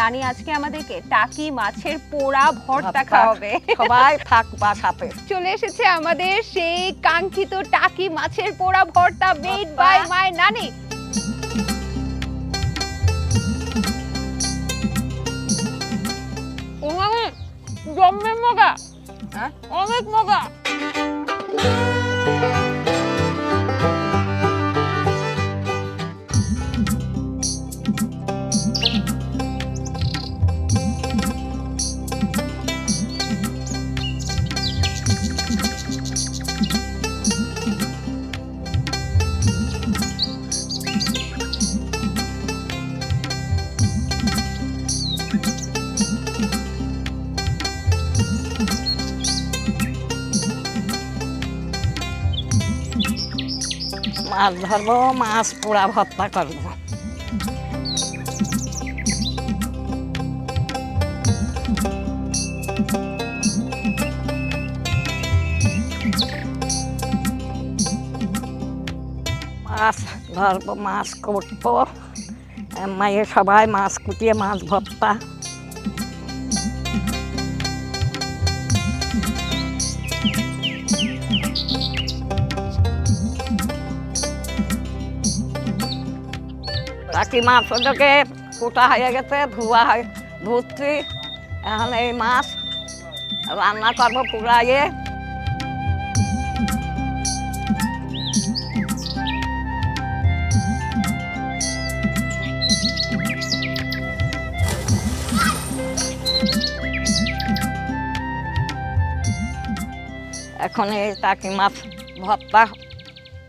নানি আজকে আমাদেরকে টাকি মাছের পোড়া ভর্তা। খাওয়াবে সবাই থাকবা সাথে চলে এসেছে আমাদের সেই কাঙ্ক্ষিত টাকি মাছের পোড়া ভর্তা মেড। বাই মাই নানি জম্মের মগা হ্যাঁ? অনেক মগা মাছ ধরবো, মাছ পোড়া ভর্তা করব। মাছ ধরবো, মাছ কুটবো। মায়ের সবাই মাছ কুটিয়ে মাছ ভর্তা বাকি মাছ ওদেরকে কুটা হয়ে গেছে, ধোয়া হয়, ধুচ্ছি। এখন এই মাছ রান্না করব পুরাইয়ে। এখন এই টাকি মাছ ভর্তা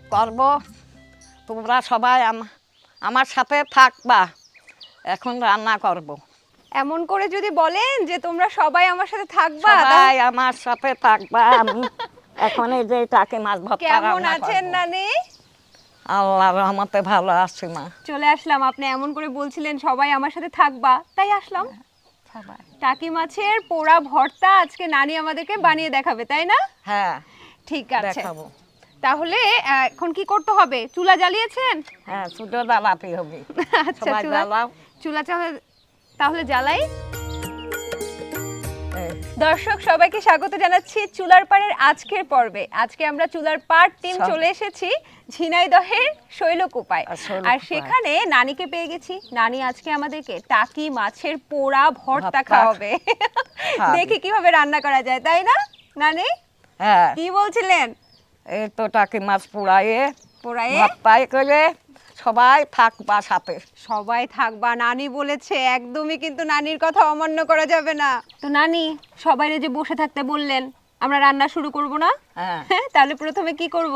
করব। তোমরা সবাই আম- আমার সাথে থাকবা এখন রান্না করব। এমন করে যদি বলেন যে তোমরা সবাই আমার সাথে থাকবা সবাই আমার সাথে থাকবা আমি এখন এই যে টাকি মাছ ভর্তা কেমন আছেন। নানি? আল্লাহ রহমতে ভালো আছি মা। চলে আসলাম আপনি এমন করে বলছিলেন সবাই আমার সাথে থাকবা তাই আসলাম। টাকি মাছের পোড়া ভর্তা আজকে নানি আমাদেরকে বানিয়ে দেখাবে তাই না? হ্যাঁ ঠিক আছে। দেখাবো। তাহলে এখন কি করতে হবে? চুলা জ্বালিয়েছেন? হ্যাঁ হবে। আচ্ছা চুলা চুলা তাহলে জ্বালাই। দর্শক সবাইকে স্বাগত জানাচ্ছি চুলার পাড়ের আজকের পর্বে। আজকে আমরা চুলার পাড় টিম চলে এসেছি ঝিনাইদহের শৈলকুপায়। আর সেখানে নানিকে পেয়ে গেছি। নানি আজকে আমাদেরকে টাকি মাছের পোড়া ভর্তা খাওয়াবে। খাওয়াবে। দেখি কীভাবে রান্না করা যায় তাই না নানি? হ্যাঁ। কি বলছিলেন? এই তো টাকি মাছ পুড়াইয়ে পোড়ায়ে? ভর্তাই করে সবাই থাকবা সাথে সবাই থাকবা নানি বলেছে একদমই কিন্তু নানির কথা অমান্য করা যাবে না। তো নানি সবাই যে বসে থাকতে বললেন আমরা রান্না শুরু করব না? হ্যাঁ। হ্যাঁ তাহলে প্রথমে কি করব?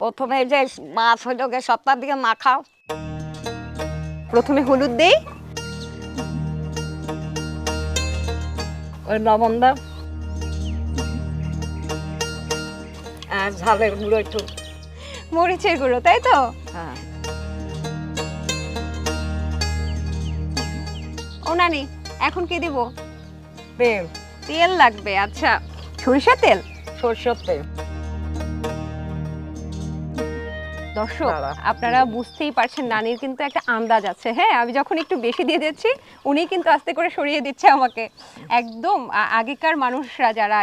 প্রথমে যে মাছ হইল গে সপ্তাহ দিয়ে মাখাও। প্রথমে হলুদ দেই। ওই লবণ দাও। আর ঝালের গুঁড়ো একটু। মরিচের গুঁড়ো তাই তো? হ্যাঁ। ও নানি এখন কি দিব? তেল। তেল লাগবে আচ্ছা। সরিষা তেল? সরষের তেল। দর্শক আপনারা বুঝতেই পারছেন নানির কিন্তু একটা আন্দাজ আছে। হ্যাঁ আমি যখন একটু বেশি দিয়ে দিচ্ছি উনি কিন্তু আস্তে করে সরিয়ে দিচ্ছে আমাকে। একদম আগেকার মানুষরা যারা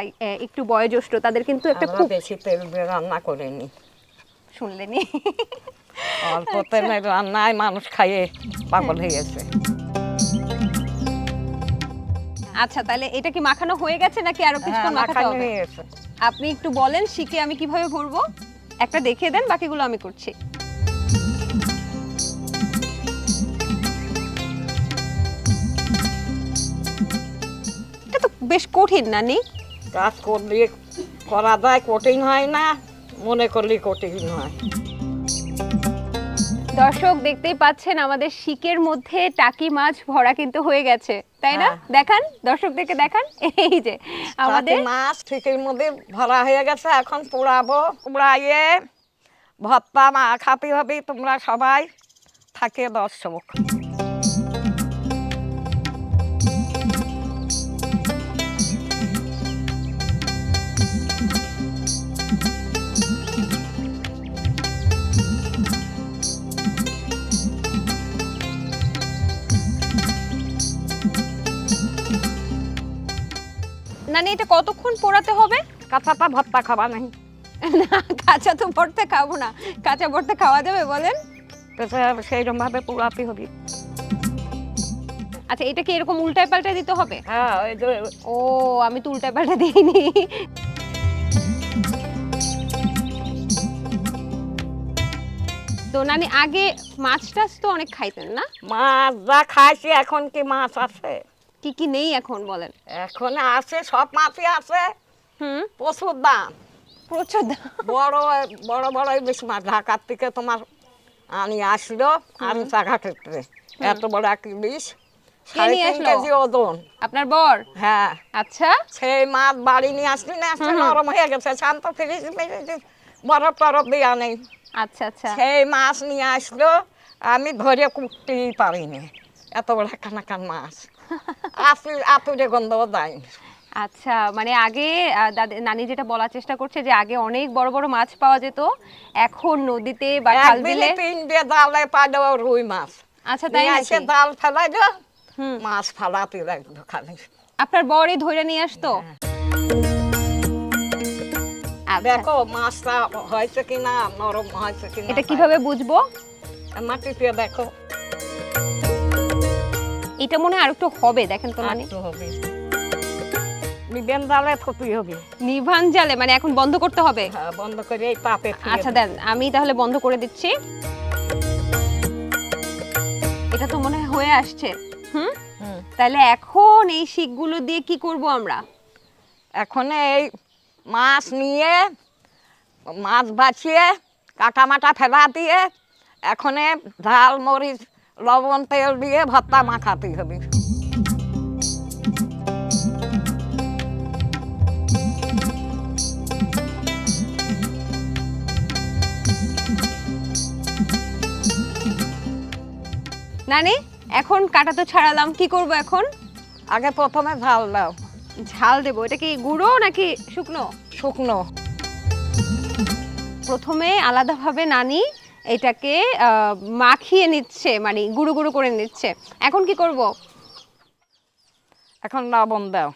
একটু বয়োজ্যেষ্ঠ তাদের কিন্তু একটা খুব বেশি তেল রান্না করিনি। শুনলেনি? অল্প তেলের রান্নায় মানুষ খাইয়ে পাগল হয়ে গেছে। আচ্ছা তাহলে এটা কি মাখানো হয়ে গেছে নাকি আরও হ্যাঁ, কিছুক্ষণ মাখাতে মাখানো হবে? হয়ে গেছে। আপনি একটু বলেন শিখে আমি কীভাবে ভরবো? একটা দেখিয়ে দেন বাকিগুলো আমি করছি। এটা তো বেশ কঠিন না নানি কাজ করলে করা যায় কঠিন হয় না মনে করলে কঠিন হয়। দর্শক দেখতেই পাচ্ছেন আমাদের শিকের মধ্যে টাকি মাছ ভরা কিন্তু হয়ে গেছে। তাই না? হ্যাঁ। দেখান দর্শকদেরকে দেখান। এই যে আমাদের মাছ ঠিকের মধ্যে ভরা হয়ে গেছে এখন পোড়াবো পোড়াইয়ে ভর্তা মা খাতে হবে তোমরা সবাই থাকে দর্শক। এটা কতক্ষণ পোড়াতে হবে? কাঁচাটা ভর্তা খাবা নাই না কাঁচা তো ভর্তা খাব না। কাঁচা ভর্তা খাওয়া যাবে বলেন। তো সেইরকম ভাবে পোড়াতে হবে। আচ্ছা এটা কি এরকম উল্টায় পাল্টায় দিতে হবে? হ্যাঁ ও আমি তো উল্টায় পাল্টা দিইনি। তো নানি আগে মাছ টাছ তো অনেক খাইতেন না? মাছ যা খাইছি এখন কি মাছ আছে? কি কি নেই এখন বলেন? এখন আছে সব মাছই আছে। হুম। প্রচুর দাম। প্রচুর দাম। বড় বড় বড় ইলিশ মাছ। ঢাকার থেকে তোমার আনি আসলো আমি চাকা ক্ষেত্রে এত বড় এক ইলিশ। সাড়ে তিন আসলো? কেজি ওজন। আপনার বর? হ্যাঁ। আচ্ছা। সেই মাছ বাড়ি নিয়ে আসলি না আসলে নরম হয়ে গেছে শান্ত ফ্রিজ বরফ টরফ দেওয়া নেই। আচ্ছা আচ্ছা। সেই মাছ নিয়ে আসলো। আমি ধরে কুটতেই পারিনি। এত বড় কানাকান মাছ। আসি আতুরে গন্ধ যায় আচ্ছা মানে আগে নানি যেটা বলার চেষ্টা করছে যে আগে অনেক বড় বড় মাছ পাওয়া যেত এখন নদীতে বা খাল বিলে তিন দিয়ে জালে পাইলো রুই মাছ। আচ্ছা তাই নাকি? জাল ফেলাই দিল হুম। মাছ ফালাতে লাগল খালি। আপনার বরই ধরে নিয়ে আসতো? আচ্ছা। দেখো মাছটা হয়েছে কিনা নরম হয়েছে কিনা এটা কীভাবে বুঝব? মাটিতে দেখো। এটা মনে হয় আরেকটু হবে দেখেন তো নানি হবে। নিবেন জালে হবে। নিভান জালে মানে এখন বন্ধ করতে হবে? হ্যাঁ, বন্ধ করে এই তাপে আচ্ছা। দেন আমি তাহলে বন্ধ করে দিচ্ছি। এটা তো মনে হয় হয়ে আসছে। হুম? হুম। তাহলে এখন এই শিকগুলো দিয়ে কি করব আমরা? এখন এই মাছ নিয়ে মাছ বাছিয়ে কাটা মাটা ফেলা দিয়ে এখন ঝাল মরিচ লবণ তেল দিয়ে ভর্তা মাখাতে হবে। নানি এখন কাটা তো ছাড়ালাম কি করব এখন? আগে প্রথমে ঝাল দাও। ঝাল দেবো এটা কি গুঁড়ো নাকি শুকনো? শুকনো। প্রথমে আলাদাভাবে নানি এটাকে মাখিয়ে নিচ্ছে মানে গুঁড়ো গুঁড়ো করে নিচ্ছে। এখন কি করব? এখন লবণ দাও।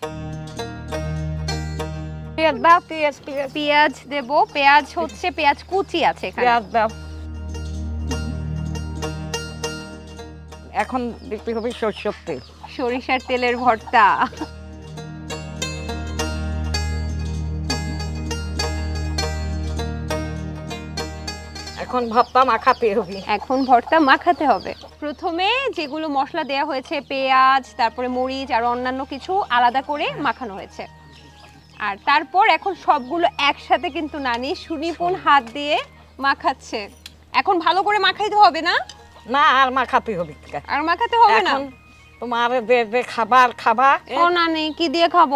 পেঁয়াজ দাও পেঁয়াজ পেঁয়াজ। পেঁয়াজ দেব। পেঁয়াজ হচ্ছে পেঁয়াজ কুচি আছে এখানে। পেঁয়াজ দাও। এখন দিতে হবে সরষের তেল। সরিষার তেলের ভর্তা। এখন ভর্তা মাখাতে হবে। এখন ভর্তা মাখাতে হবে। প্রথমে যেগুলো মশলা দেয়া হয়েছে পেঁয়াজ তারপরে মরিচ আর অন্যান্য কিছু আলাদা করে মাখানো হয়েছে। আর তারপর এখন সবগুলো একসাথে কিন্তু নানি সুনিপুণ হাত দিয়ে মাখাচ্ছে। এখন ভালো করে মাখাইতে হবে না? না আর মাখাতে হবে আর মাখাতে হবে না? তোমার যে যে খাবার খাবা ও নানি কি দিয়ে খাব?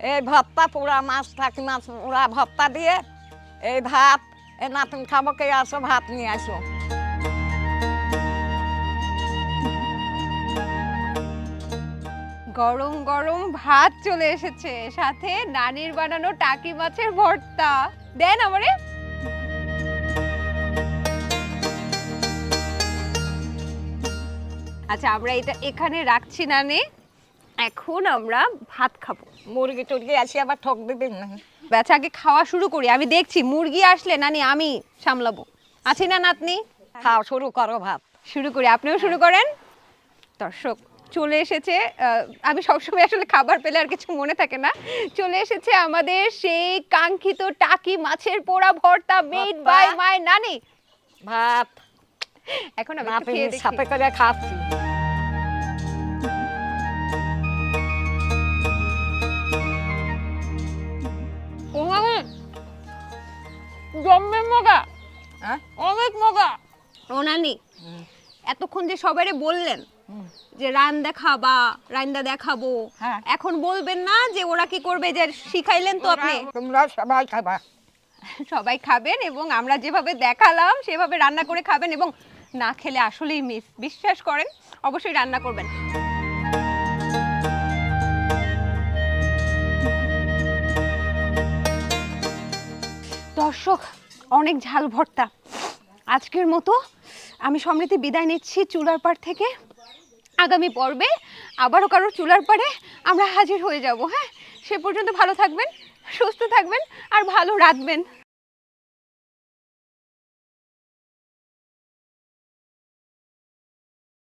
এই ভর্তা পোড়া মাছ থাকি মাছ পোড়া ভর্তা দিয়ে এই ভাত এই নাতুন খাব, কে আসো, ভাত নিয়ে আসো। গরম গরম ভাত চলে এসেছে, সাথে নানির বানানো টাকি মাছের ভর্তা। দেন আমারে। আচ্ছা আমরা এটা এখানে রাখছি নানি। এখন আমরা ভাত খাব। মুরগি টুরগি আসি, আবার ঠক দিবেন না বেচা আগে খাওয়া শুরু করি। আমি দেখছি মুরগি আসলে নানি আমি সামলাবো। আছি না নাতনি? খাও শুরু করো ভাত। শুরু করি। আপনিও শুরু করেন? দর্শক চলে এসেছে আমি সবসময় আসলে খাবার পেলে আর কিছু মনে থাকে না। চলে এসেছে আমাদের সেই কাঙ্ক্ষিত টাকি মাছের পোড়া ভর্তা মেড বাই মাই নানি। ভাত। এখন আমি একটু খেয়ে দেখি। সাথে করে খাচ্ছি। মগা। হ্যাঁ? অনেক মগা। ও নানি এতক্ষণ যে সবাইরে বললেন যে রান দেখাবা রান্দা দেখাবো হ্যাঁ। এখন বলবেন না যে ওরা কি করবে যে শিখাইলেন তো আপনি? তোমরা সবাই খাবা। সবাই খাবেন এবং আমরা যেভাবে দেখালাম সেভাবে রান্না করে খাবেন এবং না খেলে আসলেই মিস। বিশ্বাস করেন অবশ্যই রান্না করবেন। দর্শক অনেক ঝাল ভর্তা। আজকের মতো আমি সমৃদ্ধি বিদায় নিচ্ছি চুলার পাড় থেকে। আগামী পর্বে আবারও কারোর চুলার পাড়ে আমরা হাজির হয়ে যাব হ্যাঁ? সে পর্যন্ত ভালো থাকবেন, সুস্থ থাকবেন আর ভালো রাঁধবেন